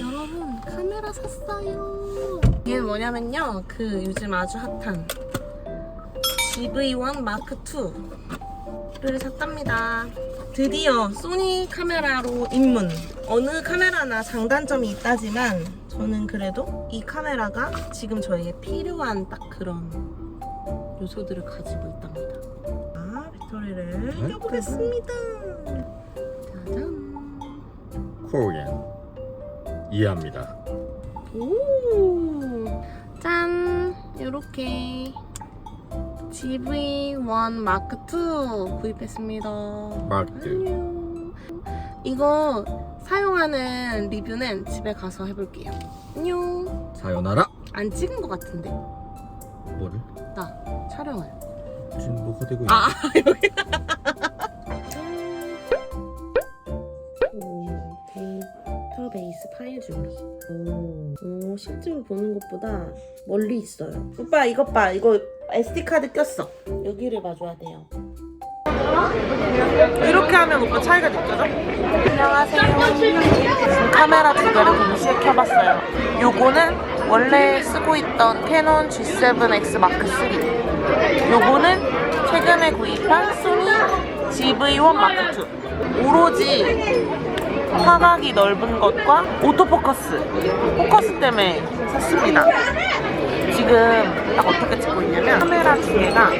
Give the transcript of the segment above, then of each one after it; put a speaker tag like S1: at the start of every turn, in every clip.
S1: 여러분 카메라 샀어요. 이게 뭐냐면요. 그 요즘 아주 핫한 GV1 마크 2를 샀답니다. 드디어 소니 카메라로 입문. 어느 카메라나 장단점이 있다지만 저는 그래도 이 카메라가 지금 저에게 필요한 딱 그런 요소들을 가지고 있답니다. 아, 배터리를 껴보겠습니다. 짜잔.
S2: 코리안 이해합니다.
S1: 오, 짠! 이렇게 GV1 마크 2 구입했습니다.
S2: 마크.
S1: 안녕. 이거 사용하는 리뷰는 집에 가서 해볼게요. 안녕.
S2: 사요나라.
S1: 안 찍은 것 같은데
S2: 뭐를?
S1: 나 촬영을.
S2: 지금 뭐가 되고
S1: 아 여기. 파일 준비. 오, 오, 실제로 보는 것보다 멀리 있어요. 오빠 이것 봐. 이거 SD 카드 꼈어. 여기를 봐줘야 돼요. 이렇게 하면 오빠 차이가 느껴져? 안녕하세요. 카메라 두 개를 동시에 켜봤어요. 요거는 원래 쓰고 있던 캐논 G7X 마크 3. 요거는 최근에 구입한 소니 GV1 마크 2. 오로지 화각이 넓은 것과 오토포커스, 포커스 때문에 샀습니다. 지금 딱 어떻게 찍고 있냐면 카메라 두 개가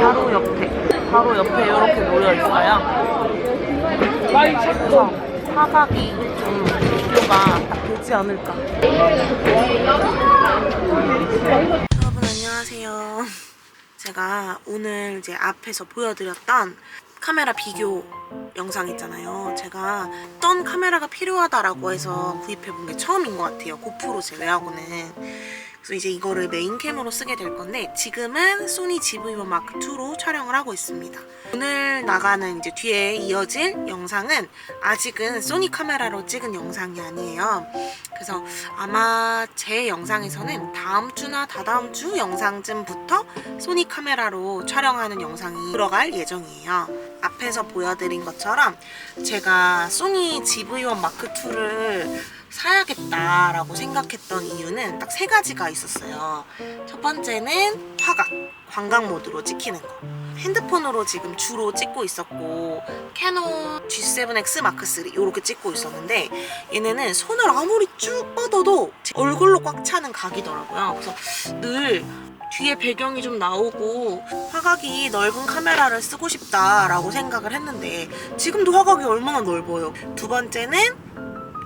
S1: 바로 옆에, 바로 옆에 이렇게 놓여 있어요. 그래서 화각이 좀 비교가 딱 되지 않을까. 여러분 안녕하세요. 제가 오늘 이제 앞에서 보여드렸던 카메라 비교 영상 있잖아요. 제가 어떤 카메라가 필요하다라고 해서 구입해본 게 처음인 것 같아요. 고프로 제외하고는. 그래서 이제 이거를 메인캠으로 쓰게 될 건데 지금은 소니 GV1 마크 2로 촬영을 하고 있습니다. 오늘 나가는 이제 뒤에 이어질 영상은 아직은 소니 카메라로 찍은 영상이 아니에요. 그래서 아마 제 영상에서는 다음 주나 다다음 주 영상쯤부터 소니 카메라로 촬영하는 영상이 들어갈 예정이에요. 앞에서 보여드린 것처럼 제가 소니 GV1 마크 2를 사야겠다라고 생각했던 이유는 딱 세 가지가 있었어요. 첫 번째는 화각, 광각 모드로 찍히는 거. 핸드폰으로 지금 주로 찍고 있었고 캐논 G7X 마크 3 이렇게 찍고 있었는데 얘네는 손을 아무리 쭉 뻗어도 제 얼굴로 꽉 차는 각이더라고요. 그래서 늘 뒤에 배경이 좀 나오고 화각이 넓은 카메라를 쓰고 싶다라고 생각을 했는데 지금도 화각이 얼마나 넓어요. 두 번째는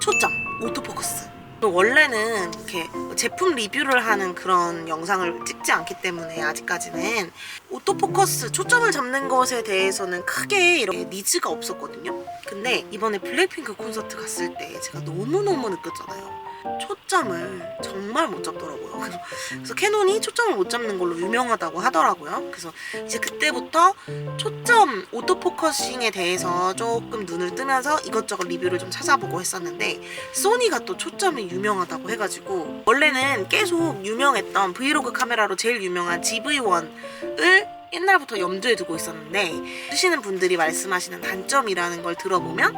S1: 초점, 오토포커스. 원래는 이렇게 제품 리뷰를 하는 그런 영상을 찍지 않기 때문에 아직까지는 오토포커스 초점을 잡는 것에 대해서는 크게 이렇게 니즈가 없었거든요. 근데 이번에 블랙핑크 콘서트 갔을 때 제가 너무너무 느꼈잖아요. 초점을 정말 못 잡더라고요. 그래서, 그래서 캐논이 초점을 못 잡는 걸로 유명하다고 하더라고요. 그래서 이제 그때부터 초점 오토포커싱에 대해서 조금 눈을 뜨면서 이것저것 리뷰를 좀 찾아보고 했었는데 소니가 또 초점이 유명하다고 해가지고 원래는 계속 유명했던 브이로그 카메라로 제일 유명한 GV1을 옛날부터 염두에 두고 있었는데 쓰시는 분들이 말씀하시는 단점이라는 걸 들어보면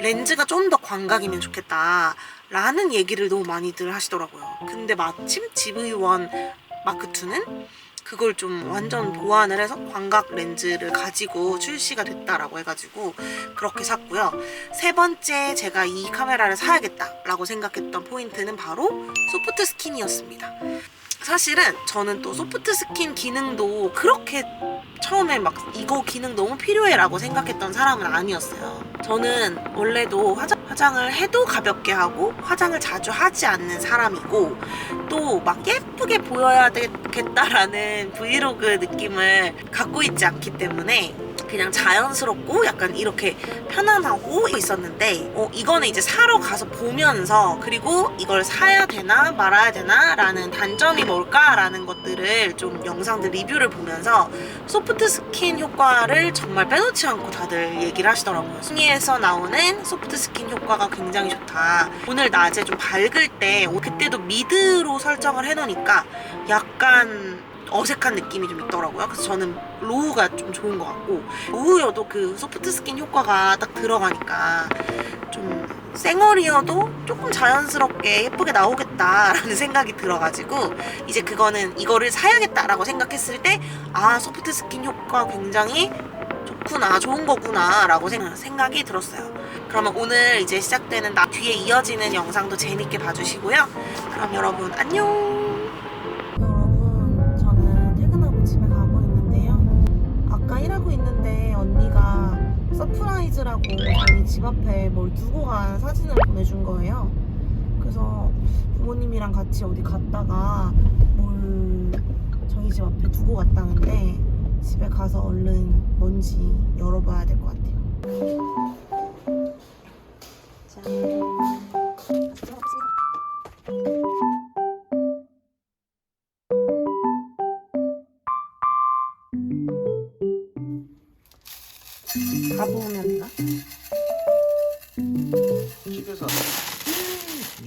S1: 렌즈가 좀 더 광각이면 좋겠다 라는 얘기를 너무 많이들 하시더라고요 근데 마침 GV1 마크2는 그걸 좀 완전 보완을 해서 광각 렌즈를 가지고 출시가 됐다라고 해가지고 그렇게 샀고요. 세 번째 제가 이 카메라를 사야겠다라고 생각했던 포인트는 바로 소프트 스킨이었습니다. 사실은 저는 또 소프트 스킨 기능도 그렇게 처음에 막 이거 기능 너무 필요해 라고 생각했던 사람은 아니었어요. 저는 원래도 화장, 화장 을 해도 가볍게 하고 화장을 자주 하지 않는 사람이고 또 막 예쁘게 보여야 되겠다라는 브이로그 느낌을 갖고 있지 않기 때문에 그냥 자연스럽고 약간 이렇게 편안하고 있었는데 어, 이거는 이제 사러 가서 보면서 그리고 이걸 사야 되나 말아야 되나 라는 단점이 뭘까라는 것들을 좀 영상들 리뷰를 보면서 소프트 스킨 효과를 정말 빼놓지 않고 다들 얘기를 하시더라고요. 순위에서 나오는 소프트 스킨 효과가 굉장히 좋다. 오늘 낮에 좀 밝을 때 어, 그때도 미드로 설정을 해놓으니까 약간 어색한 느낌이 좀 있더라고요. 그래서 저는 로우가 좀 좋은 것 같고 로우여도 그 소프트 스킨 효과가 딱 들어가니까 좀 쌩얼이어도 조금 자연스럽게 예쁘게 나오겠다라는 생각이 들어가지고 이제 그거는 이거를 사야겠다라고 생각했을 때 아 소프트 스킨 효과 굉장히 좋구나 좋은 거구나라고 생각- 생각이 들었어요. 그러면 오늘 이제 시작되는 나 뒤에 이어지는 영상도 재밌게 봐주시고요. 그럼 여러분 안녕. 서프라이즈라고 저희 집 앞에 뭘 두고 간 사진을 보내준 거예요. 그래서 부모님이랑 같이 어디 갔다가 뭘 저희 집 앞에 두고 갔다는데 집에 가서 얼른 뭔지 열어봐야 될 것 같아요. 가보면 되나?
S2: 집에서.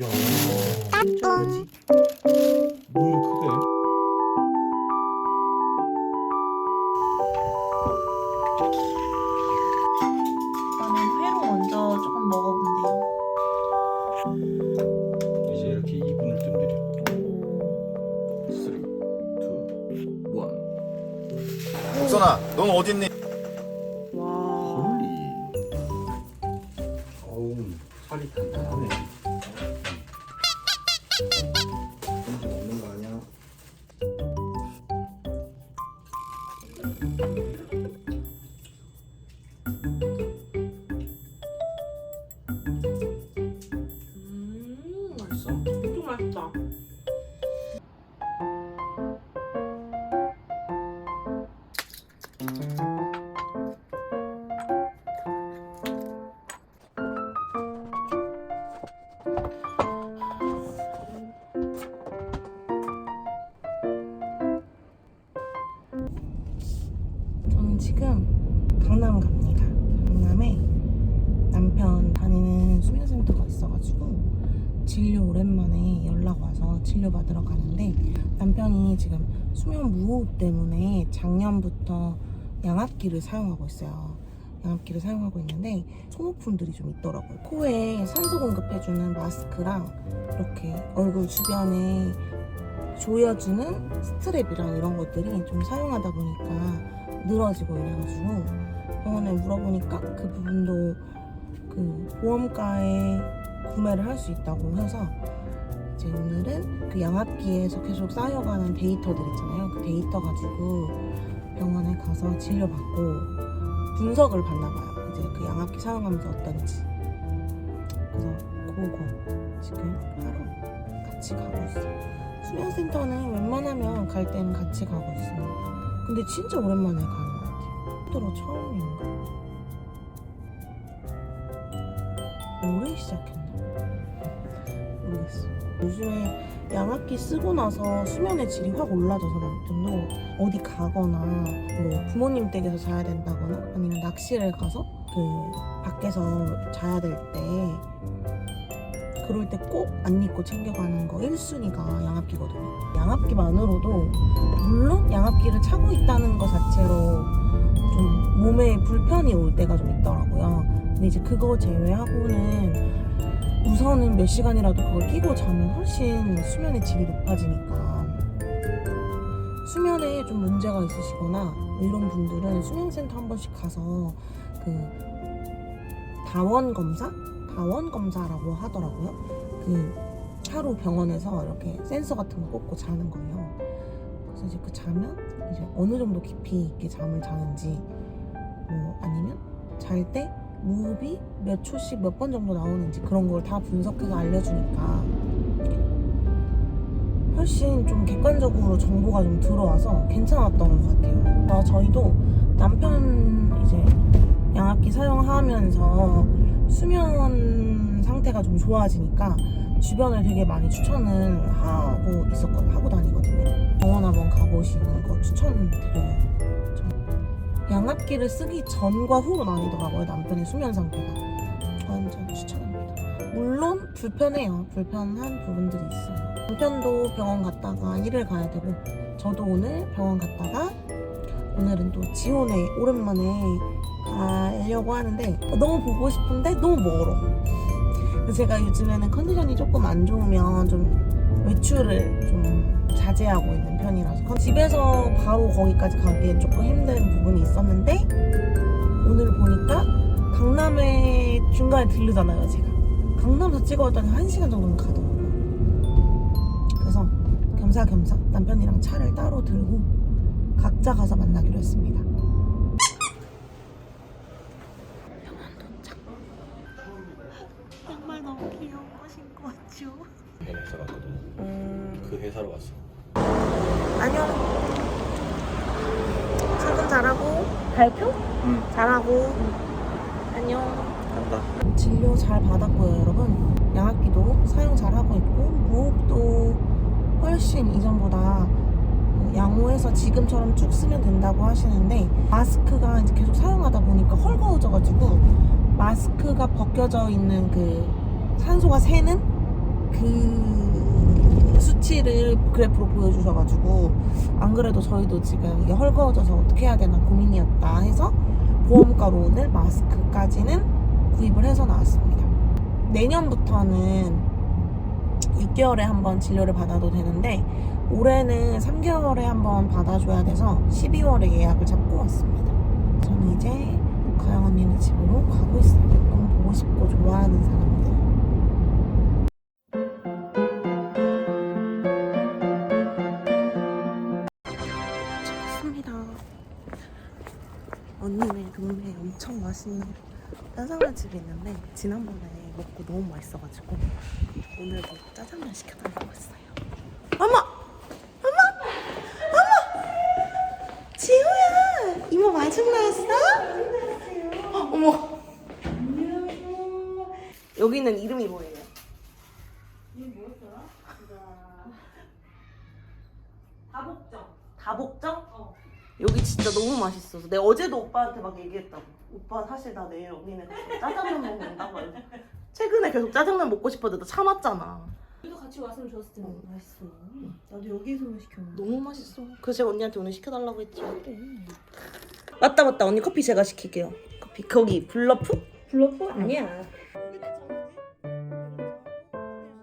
S2: 야.
S1: Thank you. 진료 받으러 가는데 남편이 지금 수면 무호흡 때문에 작년부터 양압기를 사용하고 있어요. 양압기를 사용하고 있는데 소모품들이 좀 있더라고요. 코에 산소 공급해주는 마스크랑 이렇게 얼굴 주변에 조여주는 스트랩이랑 이런 것들이 좀 사용하다 보니까 늘어지고 이래가지고 병원에 물어보니까 그 부분도 그 보험가에 구매를 할 수 있다고 해서 이제 오늘은 그 양압기에서 계속 쌓여가는 데이터들 있잖아요. 그 데이터 가지고 병원에 가서 진료받고 분석을 받나 봐요. 이제 그 양압기 사용하면서 어떤지. 그래서 그거 지금 하러 같이 가고 있어요. 수면센터는 웬만하면 갈 때는 같이 가고 있습니다. 근데 진짜 오랜만에 가는 것 같아요. 들어 처음인가? 올해 시작했나? 요즘에 양압기 쓰고 나서 수면의 질이 확 올라져서 남편도 어디 가거나 뭐 부모님 댁에서 자야 된다거나 아니면 낚시를 가서 그 밖에서 자야 될 때 그럴 때 꼭 안 입고 챙겨가는 거 1순위가 양압기거든요. 양압기만으로도 물론 양압기를 차고 있다는 것 자체로 좀 몸에 불편이 올 때가 좀 있더라고요. 근데 이제 그거 제외하고는 우선은 몇 시간이라도 그걸 끼고 자면 훨씬 수면의 질이 높아지니까 수면에 좀 문제가 있으시거나 이런 분들은 수면센터 한 번씩 가서 그 다원 검사? 다원 검사라고 하더라고요. 그 하루 병원에서 이렇게 센서 같은 거 꽂고 자는 거예요. 그래서 이제 그 자면 이제 어느 정도 깊이 있게 잠을 자는지 뭐 아니면 잘때 무흡이 몇 초씩 몇 번 정도 나오는지 그런 걸 다 분석해서 알려주니까 훨씬 좀 객관적으로 정보가 좀 들어와서 괜찮았던 것 같아요. 아, 저희도 남편 이제 양압기 사용하면서 수면 상태가 좀 좋아지니까 주변을 되게 많이 추천을 하고 있었거든 하고 다니거든요. 병원 한번 가보시는 거 추천드려요. 저- 양압기를 쓰기 전과 후로 나뉘더라고요 남편의 수면 상태가 완전 추천합니다. 물론 불편해요. 불편한 부분들이 있어요. 남편도 병원 갔다가 일을 가야 되고 저도 오늘 병원 갔다가 오늘은 또 지원에 오랜만에 가려고 하는데 너무 보고 싶은데 너무 멀어. 제가 요즘에는 컨디션이 조금 안 좋으면 좀 외출을 좀 자제하고 있는 편이라서. 집에서 바로 거기까지 가기엔 조금 힘든 부분이 있었는데 오늘 보니까 강남에 중간에 들르잖아요 제가. 강남에서 찍어왔더니 1시간 정도는 가더라고요. 그래서 겸사겸사 남편이랑 차를 따로 들고 각자 가서 만나기로 했습니다 하고 안녕.
S2: 간다.
S1: 진료 잘 받았고요, 여러분. 양압기도 사용 잘 하고 있고 무호흡도 훨씬 이전보다 그 양호해서 지금처럼 쭉 쓰면 된다고 하시는데 마스크가 이제 계속 사용하다 보니까 헐거워져가지고 마스크가 벗겨져 있는 그 산소가 새는 그 수치를 그래프로 보여주셔가지고 안 그래도 저희도 지금 이게 헐거워져서 어떻게 해야 되나 고민이었다 해서 보험가로 오늘 마스크까지는 구입을 해서 나왔습니다. 내년부터는 6개월에 한 번 진료를 받아도 되는데 올해는 3개월에 한 번 받아줘야 돼서 12월에 예약을 잡고 왔습니다. 저는 이제 가영 언니네 집으로 가고 있어요. 너무 보고 싶고 좋아하는 사람 동네에 엄청 맛있는 짜장면 집이 있는데 지난번에 먹고 너무 맛있어가지고 오늘도 짜장면 시켜달라고 했어요. 어머! 어머! 어머! 지우야! 이모 마중 나왔어? 어, 어머! 여기는 이름이 뭐예요? 다복정. 다복정? 여기 진짜 너무 맛있어서. 내가 어제도 오빠한테 막 얘기했다고. 오빠 사실 나 내일 언니네 가서 짜장면 먹는다고 최근에 계속 짜장면 먹고 싶었는데 참았잖아.
S3: 우리도 같이 왔으면 좋았을 텐데. 맛있어. 나도 여기서만 시켰는데.
S1: 너무 맛있어. 그래서 제가 언니한테 오늘 시켜달라고 했죠 맞다 맞다. 언니 커피 제가 시킬게요. 커피. 거기 블러프?
S3: 블러프? 아니야.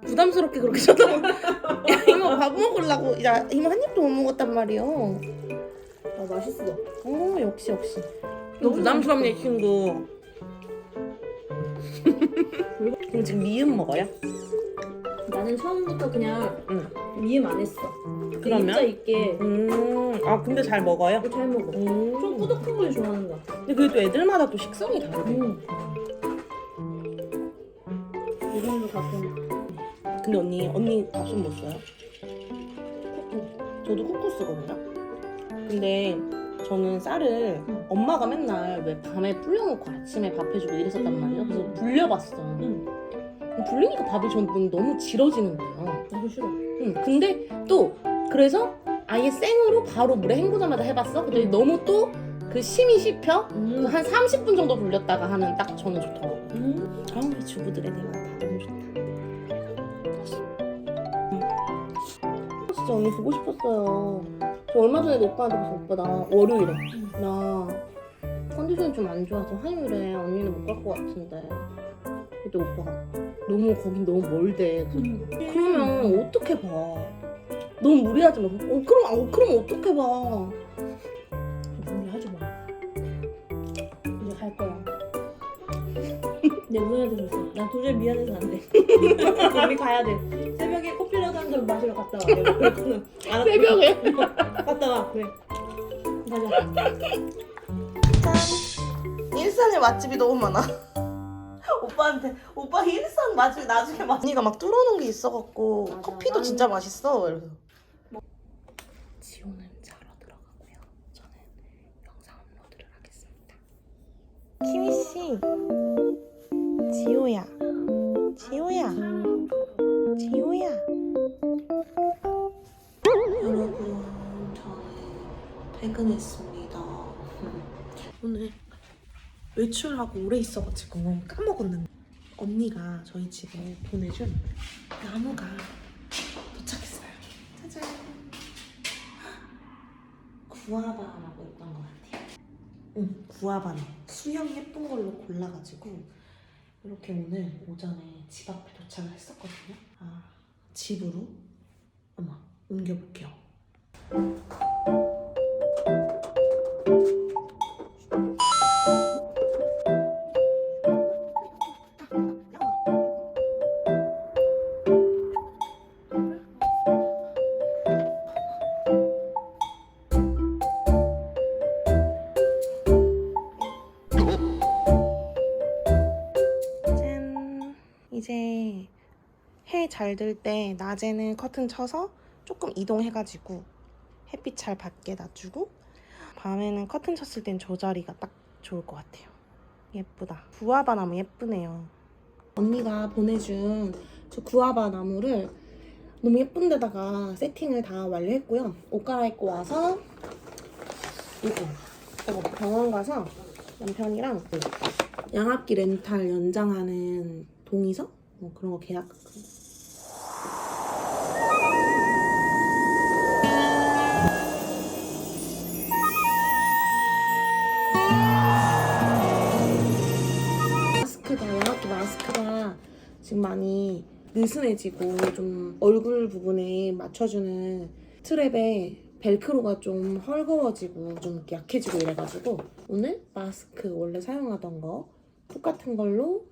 S1: 부담스럽게 그렇게 쳐다봐 야 이모 밥 먹으려고. 야 이모 한 입도 못 먹었단 말이요
S3: 아 맛있어.
S1: 어 역시 역시 너무 부담스럽네 친구 그럼 지금 미음 먹어요?
S3: 나는 처음부터 그냥
S1: 응.
S3: 미음 안 했어.
S1: 그러면?
S3: 입자 있게
S1: 음, 아 근데 잘 먹어요?
S3: 잘 먹어.
S1: 음.
S3: 좀 꾸덕한 걸 좋아하는 것 같아.
S1: 근데 그게 또 애들마다 또 식성이 다르대.
S3: 음. 이름도 가끔
S1: 근데 언니, 언니 밥좀 못 써요? 저도 쿠쿠 쓰거든요. 근데 저는 쌀을
S3: 응.
S1: 엄마가 맨날 왜 밤에 불려놓고 아침에 밥 해주고 이랬었단 말이에요. 그래서 불려봤어.
S3: 응.
S1: 불리니까 밥이 저는 너무 질어지는 거예요.
S3: 나도 싫어.
S1: 응. 근데 또 그래서 아예 생으로 바로 물에 헹구자마자 해봤어. 근데 너무 또 그 심이 씹혀.
S3: 음.
S1: 한 30분 정도 불렸다가 하면 딱 저는 좋더라고요.
S3: 음.
S1: 아 우리 주부들의 대화 다 너무 좋다. 진짜 언니 보고 싶었어요. 저 얼마 전에도 오빠한테 그래서 오빠 나 월요일에 나 컨디션이 좀 안 좋아서 화요일에 언니는 못 갈 것 같은데 그때 오빠가 너무 거긴 너무 멀대. 그래서 그러면 어떻게 봐? 너무 무리하지 마. 어 그럼 어 그럼 어떻게 봐?
S3: 우리 하지 마. 이제 갈 거야. 내 누나한테 줬어. 난 도저히 미안해서 안 돼. 우리 가야 돼. 새벽에 커피라도 한 잔 마시러 갔다 와. 내가 그랬거든. 안
S1: 새벽에
S3: 갔다 와. 그래. 가자.
S1: 짠. 일산에 맛집이 너무 많아. 오빠한테 오빠 일산 맛집 나중에 맛. 언니가 막 뚫어놓은 게 있어갖고
S3: 맞아.
S1: 커피도
S3: 나는-
S1: 진짜 맛있어. 이래서. 지호는 자러 들어가고요. 저는 영상 업로드를 하겠습니다. 키위 씨, 지호야, 지호야, 지호야. 여러분, 저는 퇴근했습니다. 오늘 외출하고 오래 있어가지고 까먹었는데 언니가 저희 집에 보내준 나무가 도착했어요. 짜잔. 구아바라고 했던 것 같아요. 응, 구아바네. 수영 예쁜 걸로 골라가지고 이렇게 오늘 오전에 집 앞에 도착을 했었거든요. 아, 집으로? 어머, 옮겨볼게요. 잘 들 때 낮에는 커튼 쳐서 조금 이동해가지고 햇빛 잘 받게 놔주고 밤에는 커튼 쳤을 땐저 자리가 딱 좋을 것 같아요. 예쁘다. 구아바 나무 예쁘네요. 언니가 보내준 저 구아바 나무를 너무 예쁜 데다가 세팅을 다 완료했고요. 옷 갈아입고 와서 이거 이거 병원 가서 남편이랑 그 양압기 렌탈 연장하는 동의서 뭐 그런 거 계약. 느슨해지고 좀 얼굴 부분에 맞춰주는 트랩에 벨크로가 좀 헐거워지고 좀 약해지고 이래가지고 오늘 마스크 원래 사용하던 거 똑같은 걸로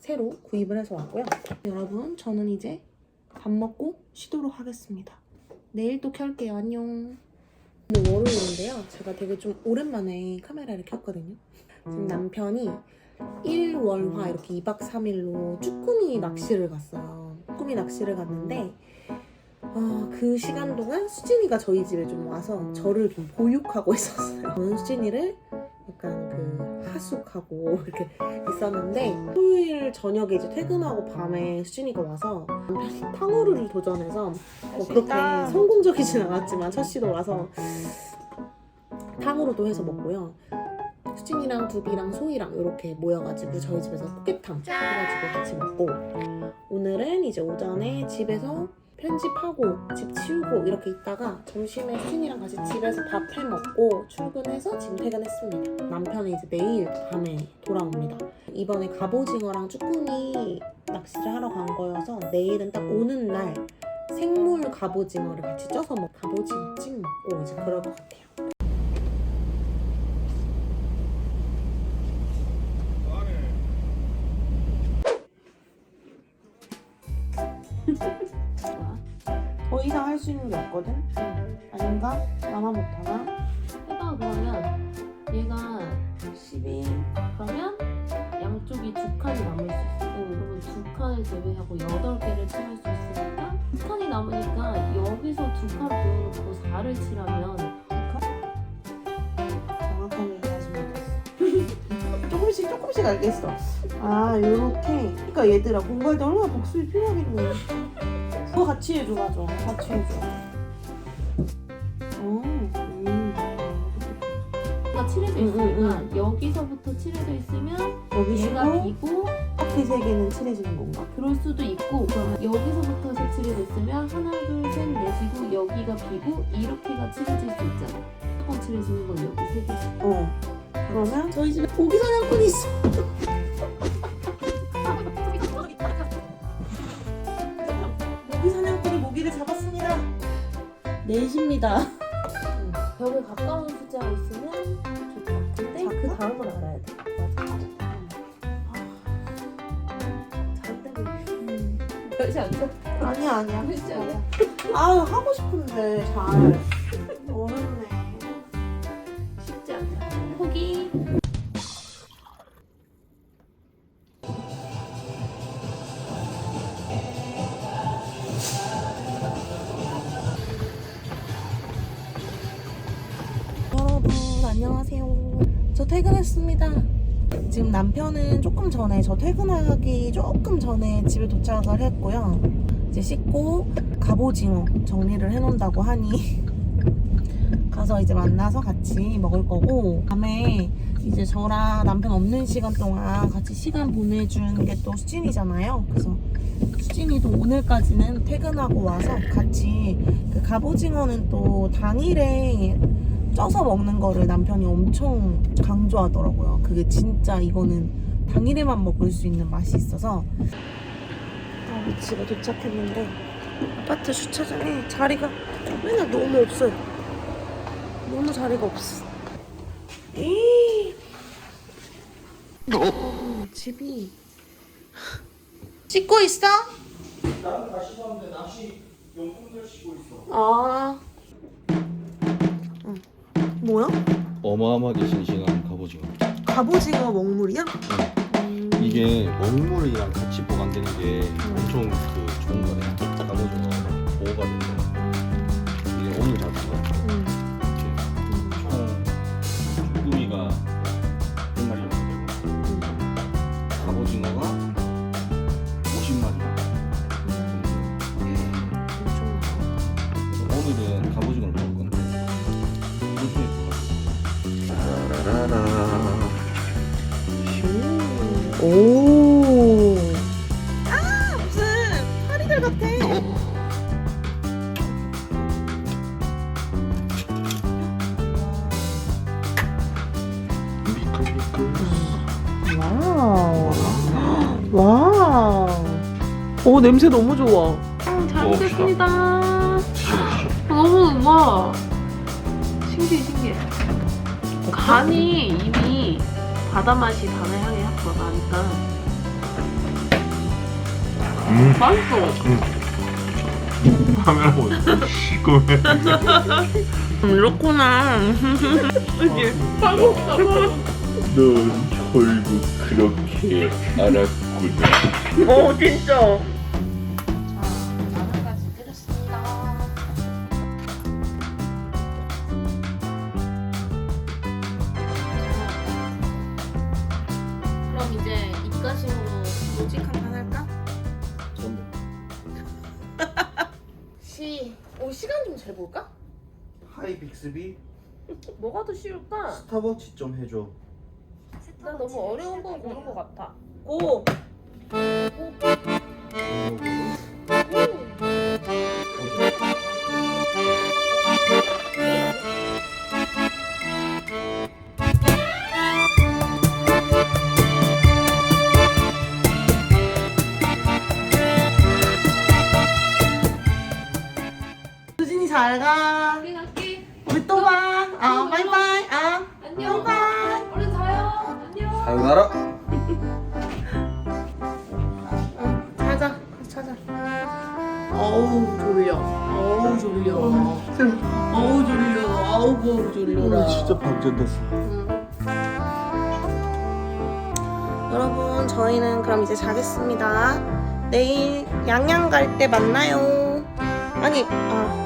S1: 새로 구입을 해서 왔고요. 여러분 저는 이제 밥 먹고 쉬도록 하겠습니다. 내일 또 켤게요. 안녕. 오늘 월요일인데요. 제가 되게 좀 오랜만에 카메라를 켰거든요. 지금 남편이 1월화 이렇게 2박 3일로 쭈꾸미 낚시를 갔어요. 쭈꾸미 낚시를 갔는데 아, 그 시간 동안 수진이가 저희 집에 좀 와서 저를 좀 보육하고 있었어요. 저는 수진이를 약간 그 하숙하고 이렇게 있었는데 토요일 저녁에 이제 퇴근하고 밤에 수진이가 와서 남편이 탕후루를 도전해서 뭐 그렇게 성공적이진 않았지만 첫 시도 와서 탕후루도 해서 먹고요. 수진이랑 두비랑 소희랑 이렇게 모여가지고 저희 집에서 포개탕 해가지고 같이 먹고 오늘은 이제 오전에 집에서 편집하고 집 치우고 이렇게 있다가 점심에 수진이랑 같이 집에서 밥 해 먹고 출근해서 지금 퇴근했습니다. 남편은 이제 내일 밤에 돌아옵니다. 이번에 갑오징어랑 쭈꾸미 낚시를 하러 간 거여서 내일은 딱 오는 날 생물 갑오징어를 같이 쪄서 먹 갑오징어 찜 먹고 이제 그럴 것 같아요. 얘들아 공부할 때 얼마나 복습이 필요하겠니? 그거 같이 해줘 맞아. 같이 해줘. 어, 음.
S3: 칠해져
S1: 응, 응,
S3: 있으니까 여기서부터 칠해져 있으면
S1: 여기
S3: 얘가
S1: 쉬고
S3: 비고
S1: 앞에 세 개는 칠해지는 건가?
S3: 그럴 수도 있고 그러면 여기서부터 색칠이 됐으면 하나 둘셋 내시고 여기가 비고 이렇게가 칠해질 수 있잖아. 한번 칠해지는 건 여기 세 개씩
S1: 어. 그러면 저희 집에 고기 사냥꾼이 있어 넷입니다.
S3: 벽에 가까운 숫자가 있으면 좋다. 근데
S1: 자,
S3: 그 다음을 알아야 돼.
S1: 잘한다
S3: 별시 안 돼?
S1: 아니야 아니야.
S3: 돼?
S1: 아유 하고 싶은데 잘 전에 저 퇴근하기 조금 전에 집에 도착을 했고요 이제 씻고 갑오징어 정리를 해놓는다고 하니 가서 이제 만나서 같이 먹을 거고 밤에 이제 저랑 남편 없는 시간 동안 같이 시간 보내주는 게또 수진이잖아요 그래서 수진이도 오늘까지는 퇴근하고 와서 같이 그 갑오징어는 또 당일에 쪄서 먹는 거를 남편이 엄청 강조하더라고요. 그게 진짜 이거는 당일에만 먹을 수 있는 맛이 있어서 아, 집에 도착했는데 아파트 주차장에 자리가 맨날 너무 없어요. 너무 자리가 없어. 에이. 어, 집이 씻고 있어?
S4: 나는 다 씻었는데 낚시 용품들 씻고 있어.
S1: 아. 응. 뭐야?
S2: 어마어마하게 싱싱한 갑오징어.
S1: 갑오징어 먹물이야?
S2: 이게 먹물이랑 같이 보관되는 게 엄청 그 좋은 거네.
S1: 와우. 와우. 오 냄새 너무 좋아.
S5: 잘 먹겠습니다. 너무 와 신기해 신기해. 간이 이미 바다 맛이 바다 향이 확 나니까 맛있어.
S2: 카메라 보고 시끄러워
S1: 이렇구나.
S2: 넌 결국 그렇게 알았구나
S1: 어 진짜.
S5: 그럼 이제 입가심으로
S1: 로직 한판 할까?
S2: 전부
S5: 시, 오 시간 좀 재볼까?
S4: 하이 빅스비
S5: 뭐가 더 쉬울까?
S4: 스타워치 좀 해줘.
S5: 난 너무 어려운 거 고른 거 같아.
S1: 고. 수진이 잘 가.
S5: 갈게 갈게.
S1: 우리 또 봐. 아 바이바이. 아.
S5: 안녕. 얼른 자요. 안녕.
S4: 사요나라.
S1: 찾아. 찾아. 어우 졸려. 어우 졸려. 어우 졸려. 아우 고 졸려라.
S4: 방전됐어.
S1: 여러분 저희는 그럼 이제 자겠습니다. 내일 양양 갈 때 만나요. 아니 아